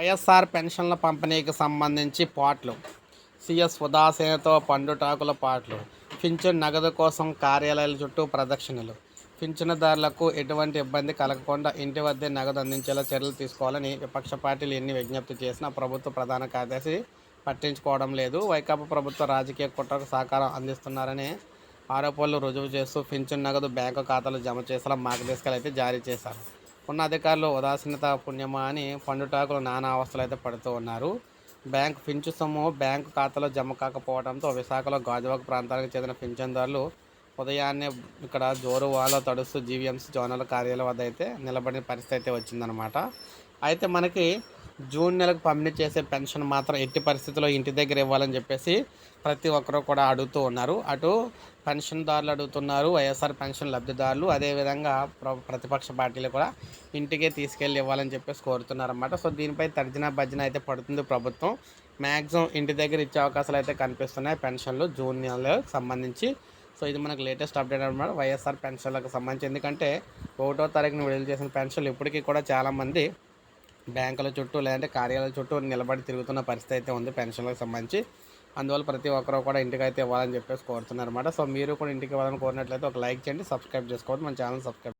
వైఎస్ఆర్ పెన్షన్ల పంపిణీకి సంబంధించి పాటలు. సిఎస్ ఉదాసీనతో పండుటాకుల పాటలు. పింఛన్ నగదు కోసం కార్యాలయాల చుట్టూ ప్రదక్షిణలు. పింఛనుదారులకు ఎటువంటి ఇబ్బంది కలగకుండా ఇంటి వద్దే నగదు అందించేలా చర్యలు తీసుకోవాలని విపక్ష పార్టీలు ఎన్ని విజ్ఞప్తి చేసినా ప్రభుత్వ ప్రధాన కార్యదర్శి పట్టించుకోవడం లేదు. వైకాపా ప్రభుత్వ రాజకీయ కుట్రకు సహకారం అందిస్తున్నారని ఆరోపణలు రుజువు చేస్తూ పింఛన్ నగదు బ్యాంకు ఖాతాలో జమ చేసేలా మార్గదర్శకాలు అయితే జారీ చేశారు. ఉన్న అధికారులు ఉదాసీనత పుణ్యమా అని పండుటాకులు నానా అవస్థలు అయితే పడుతూ ఉన్నారు. బ్యాంకు పింఛు సొమ్ము బ్యాంకు ఖాతాలో జమ కాకపోవడంతో విశాఖలో గాజువాక ప్రాంతానికి చెందిన పింఛన్దారులు ఉదయాన్నే ఇక్కడ జోరు వాళ్ళ తడుస్తూ జీవీఎంసీ జోనల్ కార్యాలయం వద్ద అయితే నిలబడిన పరిస్థితి అయితే వచ్చిందనమాట అయితే మనకి జూన్ నెలకు పంపిణీ చేసే పెన్షన్ మాత్రం ఎట్టి పరిస్థితుల్లో ఇంటి దగ్గర ఇవ్వాలని చెప్పేసి ప్రతి ఒక్కరూ కూడా అడుగుతూ ఉన్నారు. అటు పెన్షన్దారులు అడుగుతున్నారు వైఎస్ఆర్ పెన్షన్ లబ్ధిదారులు అదేవిధంగా ప్ర ప్రతిపక్ష పార్టీలు కూడా ఇంటికే తీసుకెళ్ళి ఇవ్వాలని చెప్పేసి కోరుతున్నారు అనమాట సో దీనిపై తర్జన భర్జన అయితే పడుతుంది ప్రభుత్వం. మ్యాక్సిమం ఇంటి దగ్గర ఇచ్చే అవకాశాలు అయితే కనిపిస్తున్నాయి పెన్షన్లు జూన్ నెలకు సంబంధించి. సో ఇది మనకు లేటెస్ట్ అప్డేట్ అనమాట వైఎస్ఆర్ పెన్షన్లకు సంబంధించి. ఎందుకంటే ఒకటో తారీఖున విడుదల చేసిన పెన్షన్లు ఇప్పటికీ కూడా చాలామంది బ్యాంకుల చుట్టూ లేదంటే కార్యాలయాల చుట్టూ నిలబడి తిరుగుతున్న పరిస్థితి అయితే ఉంది పెన్షన్లకు సంబంధించి. అందువల్ల ప్రతి ఒక్కరూ కూడా ఇంటికి అయితే ఇవ్వాలని చెప్పేసి కోరుతున్నారు అనమాట సో మీరు కూడా ఇంటికి ఇవ్వాలని కోరినట్లయితే ఒక లైక్ చేయండి సబ్స్క్రైబ్ చేసుకోవద్దు మన ఛానల్ సబ్స్క్రైబ్